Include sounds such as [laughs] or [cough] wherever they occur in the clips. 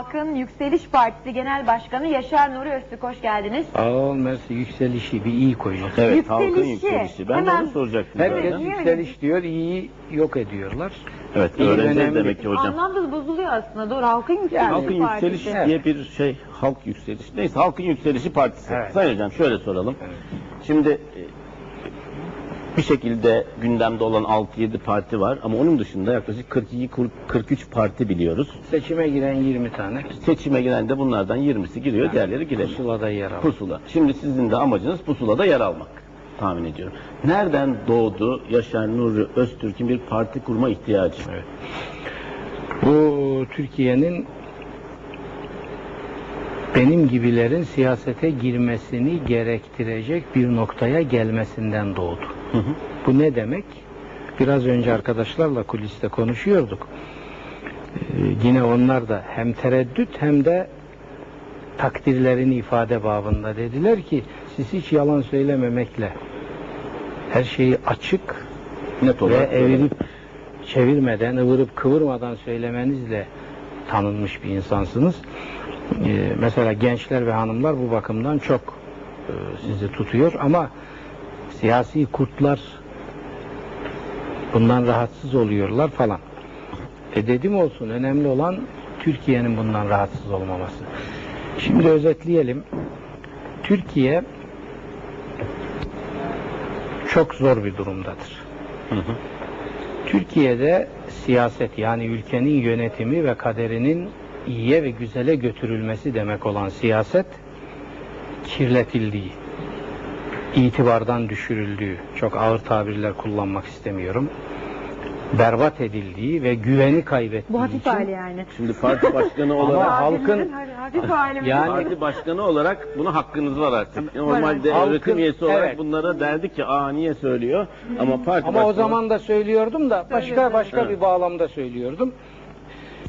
Halkın Yükseliş Partisi Genel Başkanı Yaşar Nuri Öztürk hoş geldiniz. Ol Mersi yükselişi bir iyi koyacak. Evet, Yükselişi. halkın yükselişi. Ben de Hemen- onu soracaktım. Herkes zaten. yükseliş diyor, iyi yok ediyorlar. Evet, İyi, öğreneceğiz önemli. demek ki hocam. Anlamda bozuluyor aslında. Doğru Halkın Yükseliş Yani- Halkın Partisi. Yükselişi Evet. diye bir şey, halk yükselişi. Neyse, Halkın Yükselişi Partisi. Evet. Sayın hocam şöyle soralım. Evet. Şimdi e, bir şekilde gündemde olan 6-7 parti var ama onun dışında yaklaşık 42-43 parti biliyoruz. Seçime giren 20 tane Seçime giren de bunlardan 20'si giriyor, diğerleri giremiyor. pusulada yer alır. Pusula. Şimdi sizin de amacınız pusulada yer almak tahmin ediyorum. Nereden doğdu Yaşar Nuri Öztürk'ün bir parti kurma ihtiyacı? Evet. Bu Türkiye'nin benim gibilerin siyasete girmesini gerektirecek bir noktaya gelmesinden doğdu. Hı hı. Bu ne demek? Biraz önce arkadaşlarla kuliste konuşuyorduk. Ee, yine onlar da hem tereddüt hem de takdirlerini ifade babında dediler ki siz hiç yalan söylememekle her şeyi açık Net ve evirip çevirmeden, ıvırıp kıvırmadan söylemenizle tanınmış bir insansınız. Ee, mesela gençler ve hanımlar bu bakımdan çok e, sizi tutuyor ama siyasi kurtlar bundan rahatsız oluyorlar falan. E dedim olsun önemli olan Türkiye'nin bundan rahatsız olmaması. Şimdi özetleyelim. Türkiye çok zor bir durumdadır. Hı hı. Türkiye'de siyaset yani ülkenin yönetimi ve kaderinin iyiye ve güzele götürülmesi demek olan siyaset kirletildiği, itibardan düşürüldüğü, çok ağır tabirler kullanmak istemiyorum, berbat edildiği ve güveni kaybettiği Bu hafif için hali yani. Şimdi parti başkanı olarak Ama halkın- hafif hali? Yani- parti başkanı olarak buna hakkınız var artık. Normalde Halkın- öğretim üyesi olarak evet. bunlara derdi ki aa niye söylüyor ama parti Ama o başkanı- zaman da söylüyordum da başka başka Evet. bir bağlamda söylüyordum.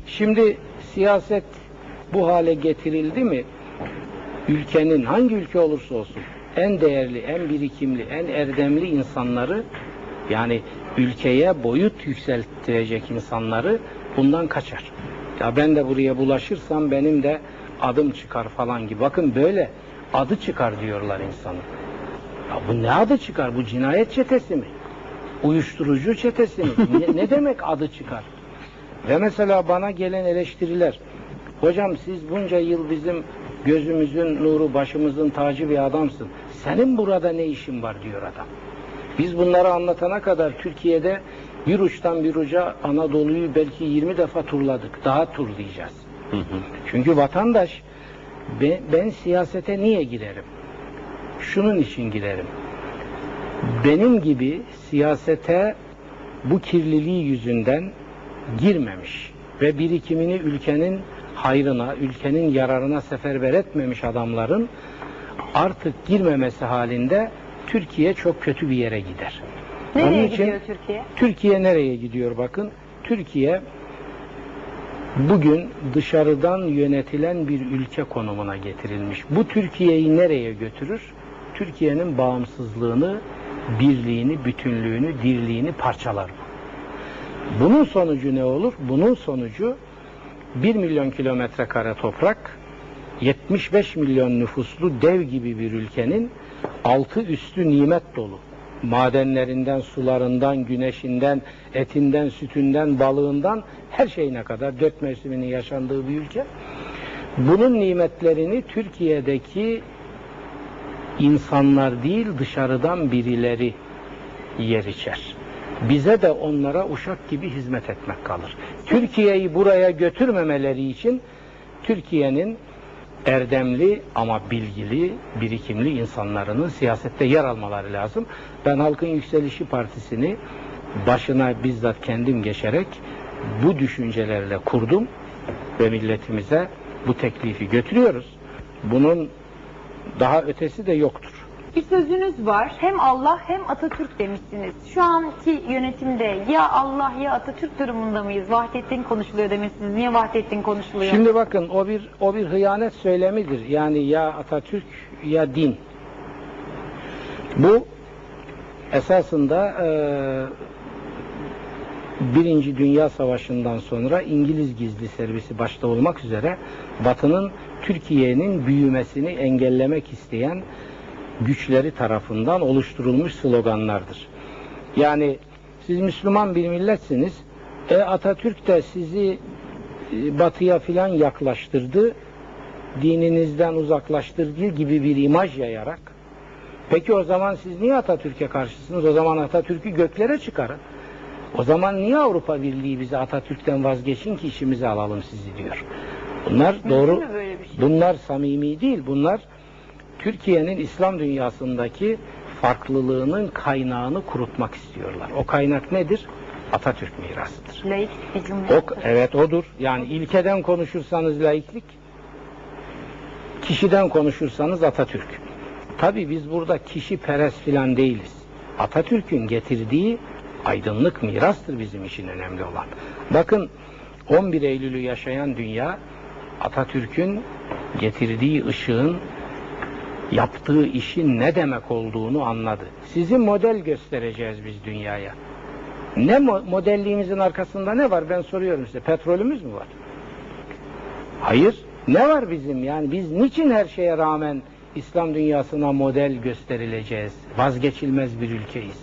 Şimdi siyaset bu hale getirildi mi ülkenin hangi ülke olursa olsun en değerli, en birikimli, en erdemli insanları yani ülkeye boyut yükselttirecek insanları bundan kaçar. Ya ben de buraya bulaşırsam benim de adım çıkar falan gibi. Bakın böyle adı çıkar diyorlar insanın. Ya bu ne adı çıkar? Bu cinayet çetesi mi? Uyuşturucu çetesi mi? ne, ne demek adı çıkar? Ve mesela bana gelen eleştiriler. Hocam siz bunca yıl bizim gözümüzün nuru, başımızın tacı bir adamsın. Senin burada ne işin var diyor adam. Biz bunları anlatana kadar Türkiye'de bir uçtan bir uca Anadolu'yu belki 20 defa turladık. Daha turlayacağız. Hı hı. Çünkü vatandaş ben, ben siyasete niye girerim? Şunun için girerim. Benim gibi siyasete bu kirliliği yüzünden girmemiş ve birikimini ülkenin hayrına, ülkenin yararına seferber etmemiş adamların artık girmemesi halinde Türkiye çok kötü bir yere gider. Nereye Onun için- gidiyor Türkiye? Türkiye nereye gidiyor bakın? Türkiye bugün dışarıdan yönetilen bir ülke konumuna getirilmiş. Bu Türkiye'yi nereye götürür? Türkiye'nin bağımsızlığını, birliğini, bütünlüğünü, dirliğini parçalar. Bunun sonucu ne olur? Bunun sonucu 1 milyon kilometre kare toprak, 75 milyon nüfuslu dev gibi bir ülkenin altı üstü nimet dolu. Madenlerinden, sularından, güneşinden, etinden, sütünden, balığından her şeyine kadar dört mevsiminin yaşandığı bir ülke. Bunun nimetlerini Türkiye'deki insanlar değil dışarıdan birileri yer içer. Bize de onlara uşak gibi hizmet etmek kalır. Türkiye'yi buraya götürmemeleri için Türkiye'nin erdemli ama bilgili, birikimli insanlarının siyasette yer almaları lazım. Ben Halkın Yükselişi Partisi'ni başına bizzat kendim geçerek bu düşüncelerle kurdum ve milletimize bu teklifi götürüyoruz. Bunun daha ötesi de yoktur. Bir sözünüz var. Hem Allah hem Atatürk demişsiniz. Şu anki yönetimde ya Allah ya Atatürk durumunda mıyız? Vahdettin konuşuluyor demişsiniz. Niye Vahdettin konuşuluyor? Şimdi bakın o bir o bir hıyanet söylemidir. Yani ya Atatürk ya din. Bu esasında e, Birinci Dünya Savaşı'ndan sonra İngiliz gizli servisi başta olmak üzere Batı'nın Türkiye'nin büyümesini engellemek isteyen güçleri tarafından oluşturulmuş sloganlardır. Yani siz Müslüman bir milletsiniz. E Atatürk de sizi e, batıya filan yaklaştırdı. Dininizden uzaklaştırdığı gibi bir imaj yayarak. Peki o zaman siz niye Atatürk'e karşısınız? O zaman Atatürk'ü göklere çıkarın. O zaman niye Avrupa Birliği bize Atatürk'ten vazgeçin ki işimizi alalım sizi diyor. Bunlar doğru. şey? Bunlar samimi değil. Bunlar Türkiye'nin İslam dünyasındaki farklılığının kaynağını kurutmak istiyorlar. O kaynak nedir? Atatürk mirasıdır. Laik bir cumhuriyet. O, evet odur. Yani ilkeden konuşursanız laiklik, kişiden konuşursanız Atatürk. Tabi biz burada kişi perest filan değiliz. Atatürk'ün getirdiği aydınlık mirastır bizim için önemli olan. Bakın 11 Eylül'ü yaşayan dünya Atatürk'ün getirdiği ışığın yaptığı işin ne demek olduğunu anladı. Sizi model göstereceğiz biz dünyaya. Ne mo- modelliğimizin arkasında ne var? Ben soruyorum size. Petrolümüz mü var? Hayır. Ne var bizim? Yani biz niçin her şeye rağmen İslam dünyasına model gösterileceğiz? Vazgeçilmez bir ülkeyiz.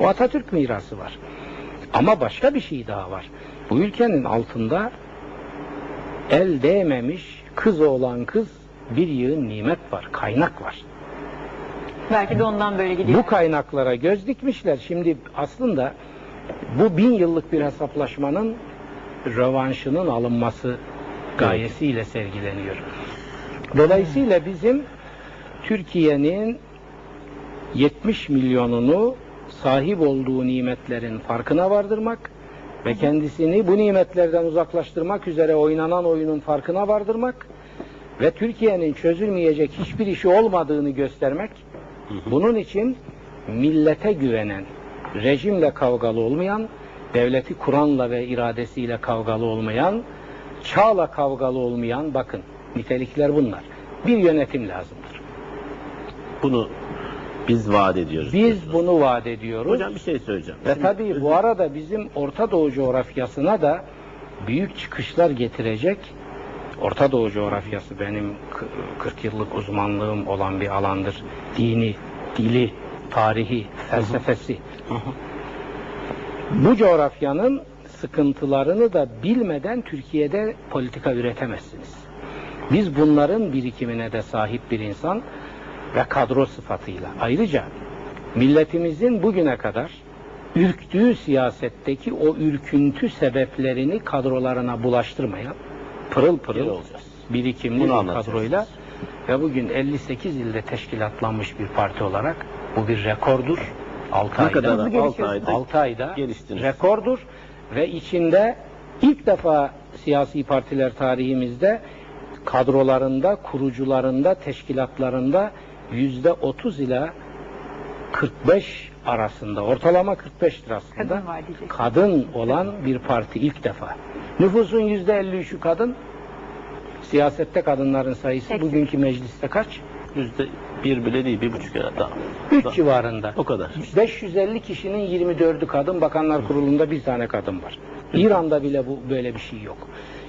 O Atatürk mirası var. Ama başka bir şey daha var. Bu ülkenin altında el değmemiş kız olan kız bir yığın nimet var, kaynak var. Belki de ondan böyle gidiyor. Bu kaynaklara göz dikmişler. Şimdi aslında bu bin yıllık bir hesaplaşmanın rövanşının alınması gayesiyle sergileniyor. Dolayısıyla bizim Türkiye'nin 70 milyonunu sahip olduğu nimetlerin farkına vardırmak ve kendisini bu nimetlerden uzaklaştırmak üzere oynanan oyunun farkına vardırmak ve Türkiye'nin çözülmeyecek hiçbir işi olmadığını göstermek bunun için millete güvenen, rejimle kavgalı olmayan, devleti Kur'an'la ve iradesiyle kavgalı olmayan, çağla kavgalı olmayan, bakın nitelikler bunlar. Bir yönetim lazımdır. Bunu biz vaat ediyoruz. Biz diyorsunuz. bunu vaat ediyoruz. Hocam bir şey söyleyeceğim. Ve tabii bu arada bizim Orta Doğu coğrafyasına da büyük çıkışlar getirecek. Orta Doğu coğrafyası benim k- 40 yıllık uzmanlığım olan bir alandır. Dini, dili, tarihi, felsefesi. Bu coğrafyanın sıkıntılarını da bilmeden Türkiye'de politika üretemezsiniz. Biz bunların birikimine de sahip bir insan ve kadro sıfatıyla. Ayrıca milletimizin bugüne kadar ürktüğü siyasetteki o ürküntü sebeplerini kadrolarına bulaştırmayan pırıl pırıl olacağız. birikimli Bunu bir kadroyla ve bugün 58 ilde teşkilatlanmış bir parti olarak bu bir rekordur. 6 ne ayda. kadar Hızlı 6 gelişiyorsunuz. ayda 6 ayda geliştiniz. rekordur ve içinde ilk defa siyasi partiler tarihimizde kadrolarında, kurucularında, teşkilatlarında yüzde 30 ila 45 arasında, ortalama 45'tir aslında. Kadın. Kadın olan bir parti ilk defa. Nüfusun yüzde 53'ü kadın. Siyasette kadınların sayısı Seksen. bugünkü mecliste kaç? Yüzde bir bile değil, bir buçuk herhalde. Daha. 3 Daha- civarında. O kadar. 550 kişinin 24'ü kadın, bakanlar kurulunda bir tane kadın var. İran'da bile bu böyle bir şey yok.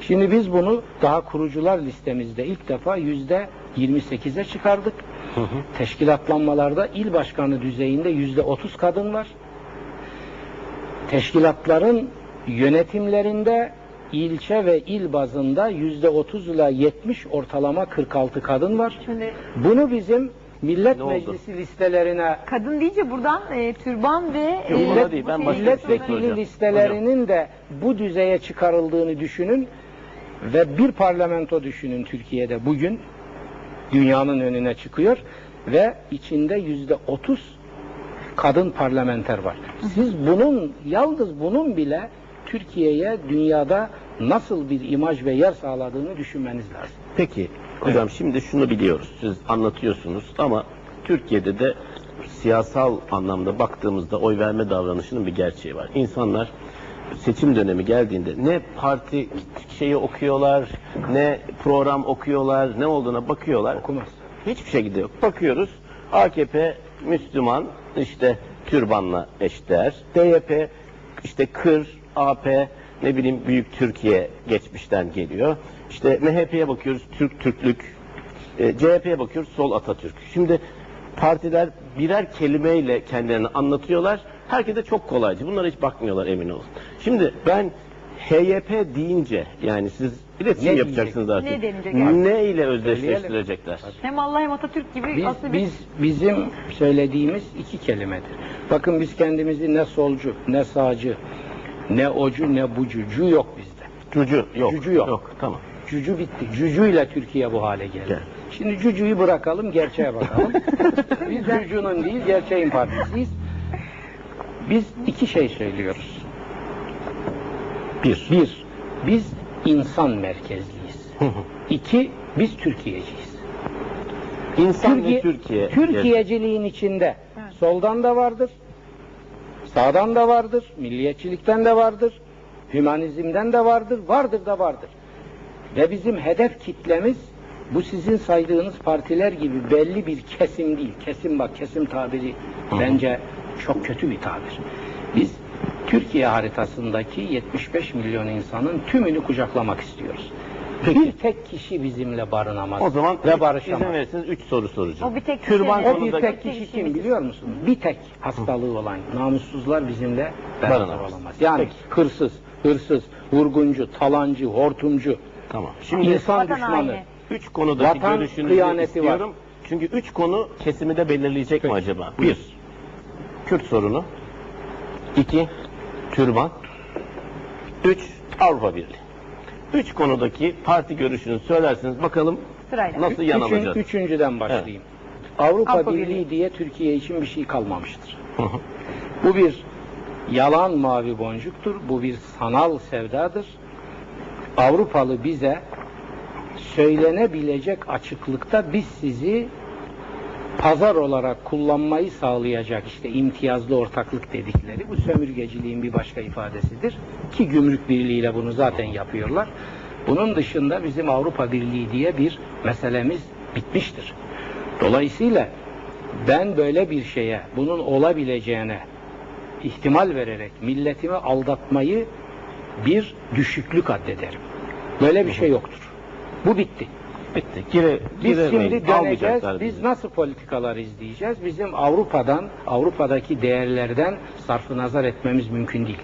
Şimdi biz bunu daha kurucular listemizde ilk defa yüzde 28'e çıkardık. Hı hı. Teşkilatlanmalarda il başkanı düzeyinde yüzde 30 kadın var. Teşkilatların yönetimlerinde ilçe ve il bazında yüzde 30 ile 70 ortalama 46 kadın var. Şimdi Bunu bizim Millet Ne oldu? Meclisi listelerine kadın deyince buradan e, türban ve Yok, e, değil, ben bu başka şey- bir şey milletvekili soracağım. listelerinin de bu düzeye çıkarıldığını düşünün ve bir parlamento düşünün Türkiye'de bugün dünyanın önüne çıkıyor ve içinde yüzde otuz kadın parlamenter var. Siz bunun yalnız bunun bile Türkiye'ye dünyada nasıl bir imaj ve yer sağladığını düşünmeniz lazım. Peki hocam şimdi şunu biliyoruz. Siz anlatıyorsunuz ama Türkiye'de de siyasal anlamda baktığımızda oy verme davranışının bir gerçeği var. İnsanlar seçim dönemi geldiğinde ne parti şeyi okuyorlar, ne program okuyorlar, ne olduğuna bakıyorlar. Okumaz. Hiçbir şekilde yok. Bakıyoruz AKP Müslüman işte türbanla eşdeğer. DYP işte kır AP ne bileyim Büyük Türkiye geçmişten geliyor. İşte MHP'ye bakıyoruz Türk Türklük. E, CHP'ye bakıyoruz Sol Atatürk. Şimdi partiler birer kelimeyle kendilerini anlatıyorlar. Herkese çok kolaycı. Bunlara hiç bakmıyorlar emin olun. Şimdi ben HYP deyince yani siz iletişim Ne yapacaksınız artık. Ne yani? Ne ile özdeşleştirecekler? Hem Allah hem Atatürk gibi Biz, aslında bir biz bizim söylediğimiz iki kelimedir. Bakın biz kendimizi ne solcu, ne sağcı, ne ocu, ne bucu. Cu yok bizde. Cucu yok. Cucu yok. Tamam. Cücü bitti. Cücüyle Türkiye bu hale geldi. Gel. Şimdi cücüyü bırakalım, gerçeğe bakalım. [laughs] Biz cücünün değil, gerçeğin partisiyiz. Biz iki şey söylüyoruz. Bir. Bir, biz insan merkezliyiz. İki, biz Türkiye'ciyiz. İnsan Türkiye, ve Türkiye. Türkiye'ciliğin içinde Evet. soldan da vardır, sağdan da vardır, milliyetçilikten de vardır, hümanizmden de vardır, vardır da vardır. Ve bizim hedef kitlemiz bu sizin saydığınız partiler gibi belli bir kesim değil. Kesim bak, kesim tabiri bence çok kötü bir tabir. Biz Türkiye haritasındaki 75 milyon insanın tümünü kucaklamak istiyoruz. Bir tek kişi bizimle barınamaz O zaman ve barışamaz. izin verirseniz 3 soru soracağım. O bir tek Türban kişi- O bir konudaki tek kişi kim biliyor musunuz? Bir tek hastalığı olan namussuzlar bizimle beraber Barınamaz. olamaz. Yani Peki. hırsız, hırsız, vurguncu, talancı, hortumcu, Tamam. Şimdi insan Vatan düşmanı. haini. üç konudaki Vatan görüşünüzü kıyaneti istiyorum. Çünkü üç konu kesimi de belirleyecek mi Peki. acaba? Bir, Kürt sorunu. İki, türban. Üç, Avrupa Birliği. Üç konudaki parti görüşünüzü söylerseniz bakalım sırayla. nasıl yan Üçün- alacağız? üçüncüden başlayayım. Avrupa, Avrupa Birliği, Birliği. diye Türkiye için bir şey kalmamıştır. Bu bir yalan mavi boncuktur. Bu bir sanal sevdadır. Avrupalı bize söylenebilecek açıklıkta biz sizi pazar olarak kullanmayı sağlayacak işte imtiyazlı ortaklık dedikleri bu sömürgeciliğin bir başka ifadesidir. Ki gümrük birliğiyle bunu zaten yapıyorlar. Bunun dışında bizim Avrupa Birliği diye bir meselemiz bitmiştir. Dolayısıyla ben böyle bir şeye, bunun olabileceğine ihtimal vererek milletimi aldatmayı bir düşüklük addederim. Böyle bir şey yoktur. Bu bitti. Bitti. Gire, Biz şimdi döneceğiz. Biz bizi. nasıl politikalar izleyeceğiz? Bizim Avrupa'dan, Avrupa'daki değerlerden sarfı nazar etmemiz mümkün değil.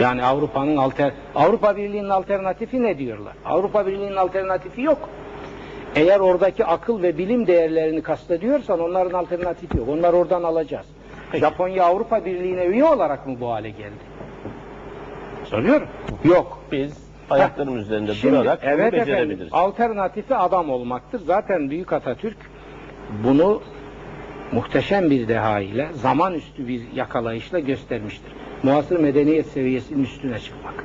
Yani Avrupa'nın alter Avrupa Birliği'nin alternatifi ne diyorlar? Avrupa Birliği'nin alternatifi yok. Eğer oradaki akıl ve bilim değerlerini kastediyorsan onların alternatifi yok. Onları oradan alacağız. Japonya Avrupa Birliği'ne üye olarak mı bu hale geldi? Soruyorum. Yok. Biz ayaklarımız üzerinde Şimdi, durarak bunu evet efendim, becerebiliriz. alternatifi adam olmaktır. Zaten Büyük Atatürk bunu muhteşem bir deha ile zaman üstü bir yakalayışla göstermiştir. Muasır medeniyet seviyesinin üstüne çıkmak.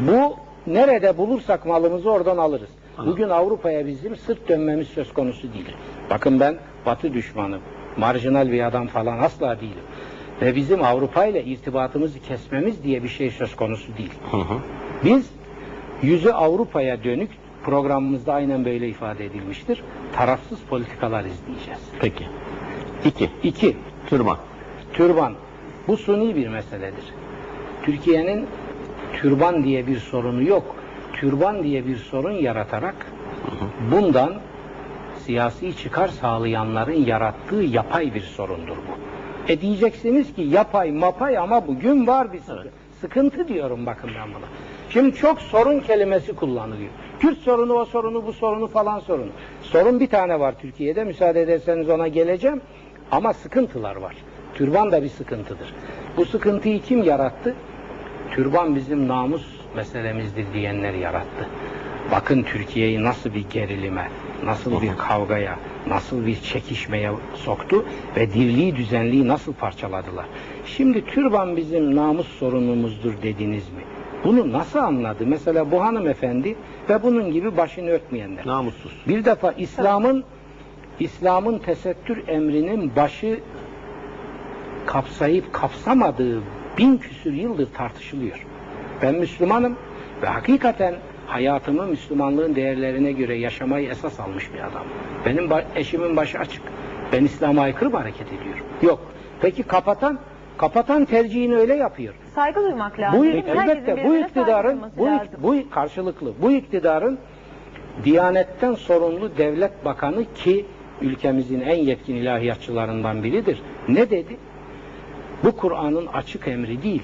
Bu nerede bulursak malımızı oradan alırız. Bugün Avrupa'ya bizim sırt dönmemiz söz konusu değil. Bakın ben Batı düşmanım, marjinal bir adam falan asla değilim. Ve bizim Avrupa ile irtibatımızı kesmemiz diye bir şey söz konusu değil. Hı hı. Biz yüzü Avrupa'ya dönük programımızda aynen böyle ifade edilmiştir. Tarafsız politikalar izleyeceğiz. Peki. İki, İki, türban. türban. Bu suni bir meseledir. Türkiye'nin türban diye bir sorunu yok. Türban diye bir sorun yaratarak bundan siyasi çıkar sağlayanların yarattığı yapay bir sorundur bu. E diyeceksiniz ki yapay mapay ama bugün var bir sıkıntı. Evet. Sıkıntı diyorum bakın ben buna. Şimdi çok sorun kelimesi kullanılıyor. Kürt sorunu, o sorunu, bu sorunu falan sorunu. Sorun bir tane var Türkiye'de. Müsaade ederseniz ona geleceğim. Ama sıkıntılar var. Türban da bir sıkıntıdır. Bu sıkıntıyı kim yarattı? Türban bizim namus meselemizdir diyenler yarattı. Bakın Türkiye'yi nasıl bir gerilime, nasıl bir kavgaya, nasıl bir çekişmeye soktu ve dirliği düzenliği nasıl parçaladılar. Şimdi türban bizim namus sorunumuzdur dediniz mi? Bunu nasıl anladı? Mesela bu hanımefendi ve bunun gibi başını örtmeyenler. Namussuz. Bir defa İslam'ın İslam'ın tesettür emrinin başı kapsayıp kapsamadığı bin küsür yıldır tartışılıyor. Ben Müslümanım ve hakikaten hayatımı Müslümanlığın değerlerine göre yaşamayı esas almış bir adam. Benim eşimin başı açık. Ben İslam'a aykırı mı hareket ediyorum? Yok. Peki kapatan? Kapatan tercihini öyle yapıyor. saygı duymak lazım. Bu elbette bu iktidarın bu, bu karşılıklı bu iktidarın Diyanetten sorumlu devlet bakanı ki ülkemizin en yetkin ilahiyatçılarından biridir. Ne dedi? Bu Kur'an'ın açık emri değil.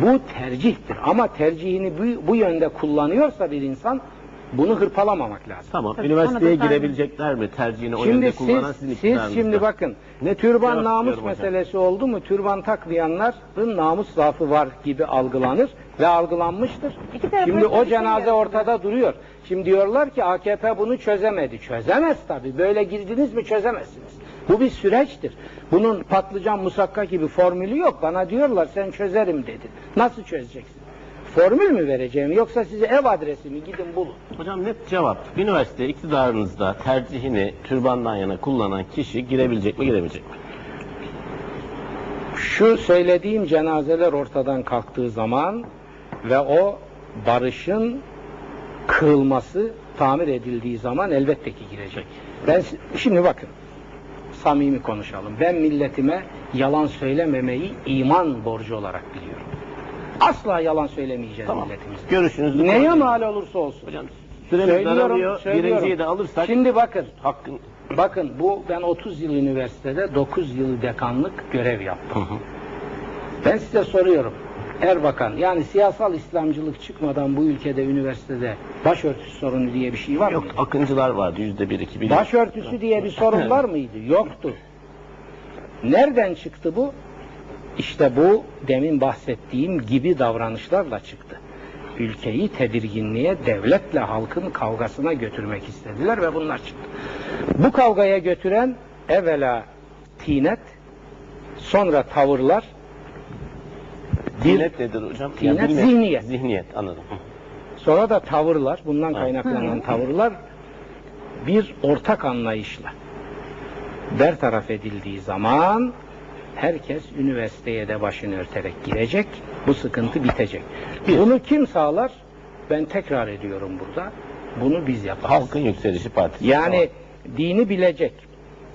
Bu tercihtir. Ama tercihini bu, bu yönde kullanıyorsa bir insan bunu hırpalamamak lazım. Tamam. Tabii, Üniversiteye girebilecekler mi? Tercihini o Şimdi yönde kullanan siz, sizin siz şimdi bakın Ne türban cevap namus istiyorum hocam. meselesi oldu mu türban takmayanların namus zaafı var gibi algılanır ve algılanmıştır. İki Şimdi o cenaze ortada duruyor. Şimdi diyorlar ki AKP bunu çözemedi. Çözemez tabii. Böyle girdiniz mi çözemezsiniz. Bu bir süreçtir. Bunun patlıcan musakka gibi formülü yok. Bana diyorlar sen çözerim dedin. Nasıl çözeceksin? Formül mü vereceğim yoksa size ev adresimi gidin bulun. Hocam net cevap. Üniversite iktidarınızda tercihini türbandan yana kullanan kişi girebilecek mi giremeyecek mi? Şu söylediğim cenazeler ortadan kalktığı zaman ve o barışın kırılması tamir edildiği zaman elbette ki girecek. Ben şimdi bakın samimi konuşalım. Ben milletime yalan söylememeyi iman borcu olarak biliyorum. Asla yalan söylemeyeceğiz Tamam. milletimize. Görüşünüzü Neye mal olursa olsun. Hocam süremiz daralıyor. söylüyorum. Birinciyi de alırsak Şimdi bakın, hakkın... bakın bu ben 30 yıl üniversitede 9 yıl dekanlık görev yaptım. Hı hı. Ben size soruyorum. Erbakan yani siyasal İslamcılık çıkmadan bu ülkede üniversitede başörtüsü sorunu diye bir şey var Yok mıydı? akıncılar vardı yüzde bir iki biliyorum. Başörtüsü diye bir sorun var mıydı? Yoktu. Nereden çıktı bu? İşte bu demin bahsettiğim gibi davranışlarla çıktı. Ülkeyi tedirginliğe, devletle halkın kavgasına götürmek istediler ve bunlar çıktı. Bu kavgaya götüren evvela tinet, sonra tavırlar, Dinet nedir hocam? Dinet, bilmiyorum. zihniyet. Zihniyet anladım. Sonra da tavırlar, bundan Ha. kaynaklanan tavırlar bir ortak anlayışla bertaraf edildiği zaman herkes üniversiteye de başını örterek girecek, bu sıkıntı bitecek. Bunu kim sağlar? Ben tekrar ediyorum burada. Bunu biz yaparız. Halkın Yükselişi Partisi. Yani dini bilecek,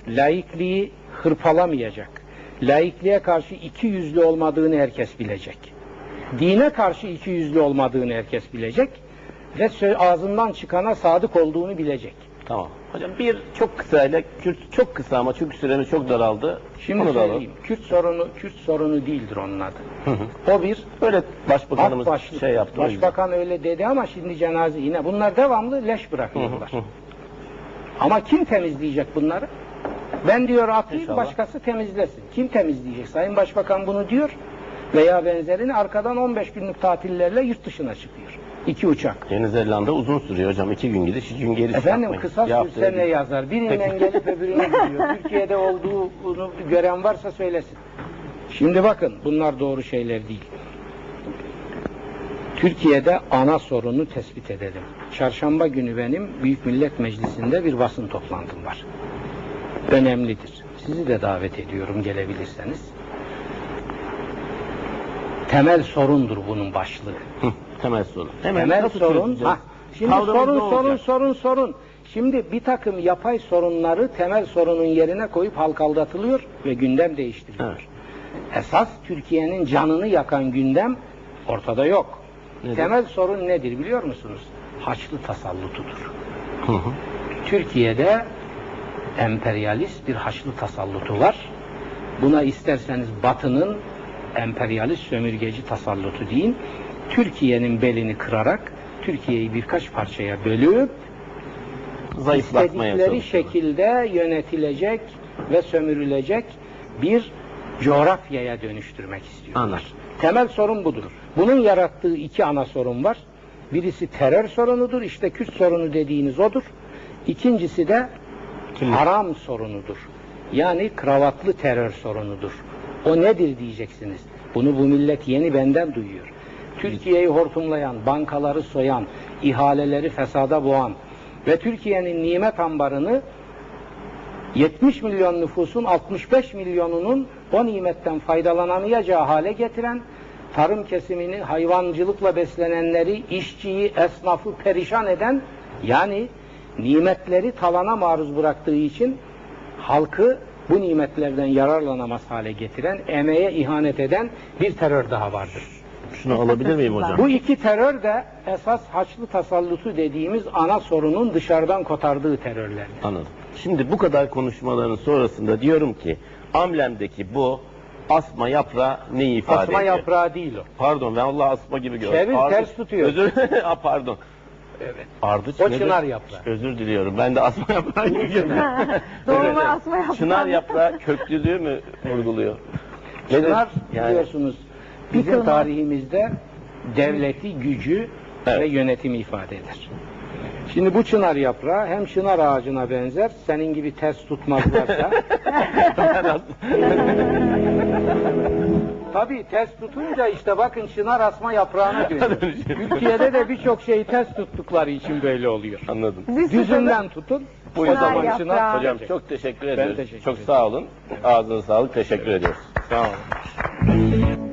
laikliği hırpalamayacak, laikliğe karşı iki yüzlü olmadığını herkes bilecek. Dine karşı iki yüzlü olmadığını herkes bilecek ve ağzından çıkana sadık olduğunu bilecek. Tamam. Hocam bir çok kısa ile Kürt çok kısa ama çünkü süremiz çok daraldı. Şimdi alalım. söyleyeyim, Kürt sorunu Kürt sorunu değildir onun adı. Hı hı. O bir Öyle başbakanımız Ak başlık. şey yaptı. Başbakan öyle dedi ama şimdi cenaze yine bunlar devamlı leş bırakıyorlar. hı. Ama kim temizleyecek bunları? Ben diyor atayım İnşallah. başkası temizlesin. Kim temizleyecek? Sayın Başbakan bunu diyor veya benzerini arkadan 15 günlük tatillerle yurt dışına çıkıyor. İki uçak. Yeni Zelanda uzun sürüyor hocam. iki gün gidiş, iki gün geri Efendim yapmayın. kısa sürse ne yazar? Birinden Peki. gelip öbürüne gidiyor. [laughs] Türkiye'de olduğunu gören varsa söylesin. Şimdi bakın bunlar doğru şeyler değil. Türkiye'de ana sorunu tespit edelim. Çarşamba günü benim Büyük Millet Meclisi'nde bir basın toplantım var. Önemlidir. Sizi de davet ediyorum gelebilirseniz. Temel sorundur bunun başlığı. Hı, temel sorun. Hemen Temel sorun. Ha, şimdi Kavramımız sorun sorun sorun sorun. Şimdi bir takım yapay sorunları temel sorunun yerine koyup halk aldatılıyor ve gündem değiştiriliyor. Evet. Esas Türkiye'nin canını yakan gündem ortada yok. Nedir? Temel sorun nedir biliyor musunuz? Haçlı tasallutudur. Hı hı. Türkiye'de emperyalist bir Haçlı tasallutu var. Buna isterseniz Batı'nın emperyalist sömürgeci tasallutu deyin. Türkiye'nin belini kırarak Türkiye'yi birkaç parçaya bölüp istedikleri şekilde yönetilecek ve sömürülecek bir coğrafyaya dönüştürmek istiyorlar. Anladım. Temel sorun budur. Bunun yarattığı iki ana sorun var. Birisi terör sorunudur. İşte Kürt sorunu dediğiniz odur. İkincisi de. Haram sorunudur. Yani kravatlı terör sorunudur. O nedir diyeceksiniz. Bunu bu millet yeni benden duyuyor. Türkiye'yi hortumlayan, bankaları soyan, ihaleleri fesada boğan ve Türkiye'nin nimet ambarını 70 milyon nüfusun 65 milyonunun o nimetten faydalanamayacağı hale getiren, tarım kesimini hayvancılıkla beslenenleri, işçiyi, esnafı perişan eden, yani nimetleri talana maruz bıraktığı için halkı bu nimetlerden yararlanamaz hale getiren, emeğe ihanet eden bir terör daha vardır. Şunu alabilir miyim hocam? Bu iki terör de esas Haçlı tasallutu dediğimiz ana sorunun dışarıdan kotardığı terörler. Anladım. Şimdi bu kadar konuşmaların sonrasında diyorum ki amblemdeki bu asma yaprağı neyi ifade Asma ediyor? yaprağı değil o. Pardon ben Allah asma gibi gördüm. Çevir, ters tutuyor. Özür [laughs] pardon. Evet. Ardıç O nedir? çınar yaprağı. Özür diliyorum. Ben de asma yaprağı [laughs] gibi. Normal Evet. asma yaprağı. Çınar yaprağı köklülüğü mü vurguluyor? Nedir? Çınar Yani- biliyorsunuz bizim Yıkılmaz. tarihimizde devleti, gücü Evet. ve yönetimi ifade eder. Şimdi bu çınar yaprağı hem çınar ağacına benzer, senin gibi ters tutmazlarsa. [laughs] [laughs] Tabii ters tutunca işte bakın çınar asma yaprağına [laughs] dönüyor. Türkiye'de de birçok şeyi ters tuttukları için böyle oluyor. Anladım. Düzünden tutun. Bu o zaman yaprağı. çınar Hocam çok teşekkür Ben ediyoruz. teşekkür çok sağ olun. Ağzınıza sağlık. Teşekkür ediyoruz. Sağ olun.